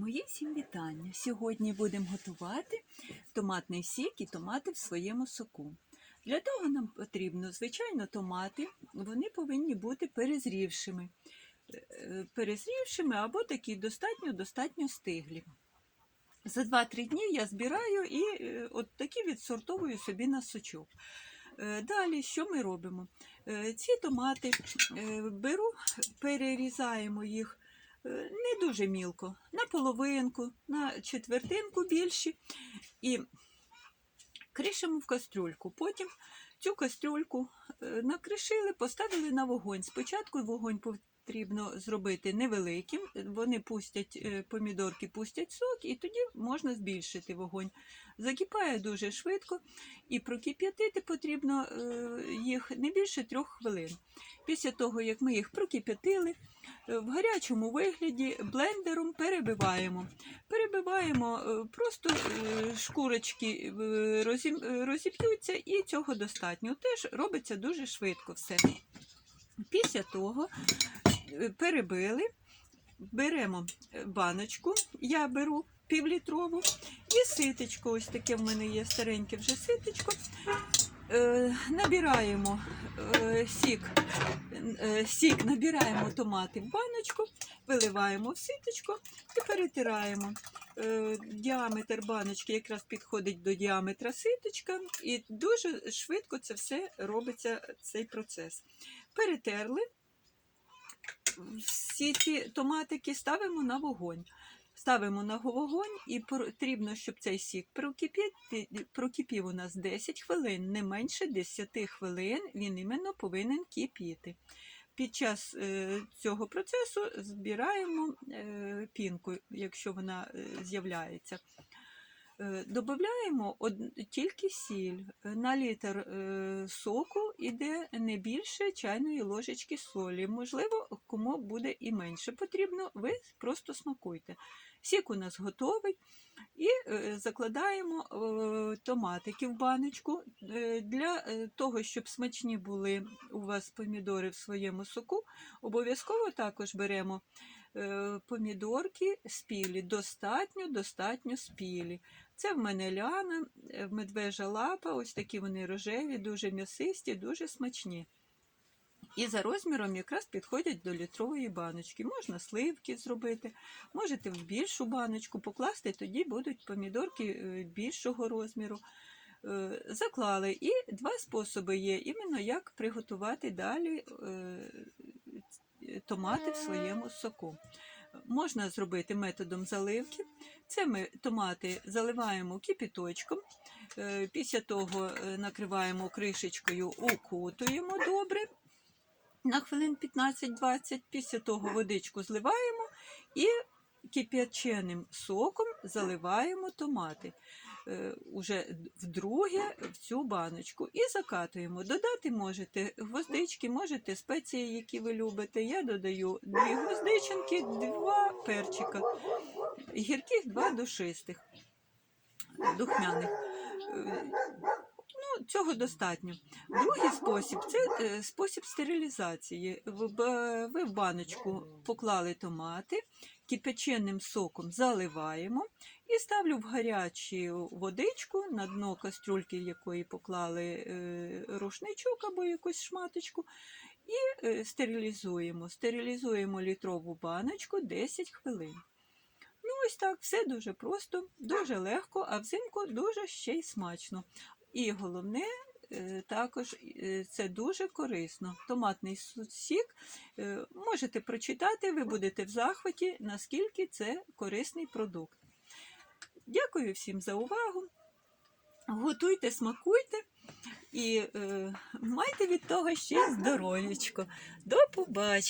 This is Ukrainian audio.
Мої всім вітання. Сьогодні будемо готувати томатний сік і томати в своєму соку. Для того нам потрібно, звичайно, томати. Вони повинні бути перезрівшими. Е, Перезрівшими або такі достатньо-достатньо стиглі. За 2-3 дні я збираю і е, от такі відсортовую собі на сочок. Е, Далі, що ми робимо? Е, Ці томати е, беру, перерізаємо їх е, не дуже мілко, на половинку, на четвертинку більші, і кришимо в кастрюльку. Потім цю кастрюльку е, накришили, поставили на вогонь. Спочатку вогонь потрібно зробити невеликим, вони пустять, е, помідорки пустять сок, і тоді можна збільшити вогонь. Закипає дуже швидко, і прокип'ятити потрібно е, їх не більше трьох хвилин. Після того, як ми їх прокип'ятили, е, в гарячому вигляді блендером перебиваємо. Перебиваємо просто шкурочки розіб'ються, і цього достатньо. Теж робиться дуже швидко все. Після того перебили, беремо е, баночку, я беру півлітрову, і ситечко, ось таке в мене є стареньке вже ситечко. Е, Набираємо е, сік, сік, набираємо томати в баночку, виливаємо в ситочко і перетираємо. Діаметр баночки якраз підходить до діаметра ситочка, і дуже швидко це все робиться, цей процес. Перетерли, всі ці томатики ставимо на вогонь. Ставимо на вогонь і потрібно, щоб цей сік прокипів, прокипів у нас 10 хвилин, не менше 10 хвилин він іменно повинен кипіти. Під час е, цього процесу збираємо е, пінку, якщо вона е, з'являється. Е, Додаємо тільки сіль. На літр е, соку йде не більше чайної ложечки солі. Можливо, кому буде і менше потрібно, ви просто смакуйте. Сік у нас готовий. І е, закладаємо е, томатики в баночку. Е, Для е, того, щоб смачні були у вас помідори в своєму соку, обов'язково також беремо е, помідорки спілі, достатньо, достатньо спілі. Це в мене ляна, е, медвежа лапа, ось такі вони рожеві, дуже м'ясисті, дуже смачні. І за розміром якраз підходять до літрової баночки. Можна сливки зробити, можете в більшу баночку покласти, тоді будуть помідорки е, більшого розміру. Е, Заклали. І два способи є, іменно як приготувати далі е, томати в своєму соку. Можна зробити методом заливки. Це ми томати заливаємо кипіточком, е, після того е, накриваємо кришечкою, укутуємо добре на хвилин 15-20. Після того водичку зливаємо і кип'яченим соком заливаємо томати. Е, Уже вдруге в цю баночку і закатуємо. Додати можете гвоздички, можете спеції, які ви любите. Я додаю дві гвоздичинки, два перчика, гірких два душистих, духмяних. Ну, цього достатньо. Другий спосіб це е, спосіб стерилізації. Ви в баночку поклали томати, кипяченим соком заливаємо і ставлю в гарячу водичку на дно кастрюльки, якої поклали е, рушничок або якусь шматочку, і е, стерилізуємо. Стерилізуємо літрову баночку 10 хвилин. Ну, ось так, все дуже просто, дуже легко, а взимку дуже ще й смачно. І головне, е, також це дуже корисно. Томатний сік можете прочитати, ви будете в захваті, наскільки це корисний продукт. Дякую всім за увагу. Готуйте, смакуйте і е, майте від того ще здоров'ячко. До побачення!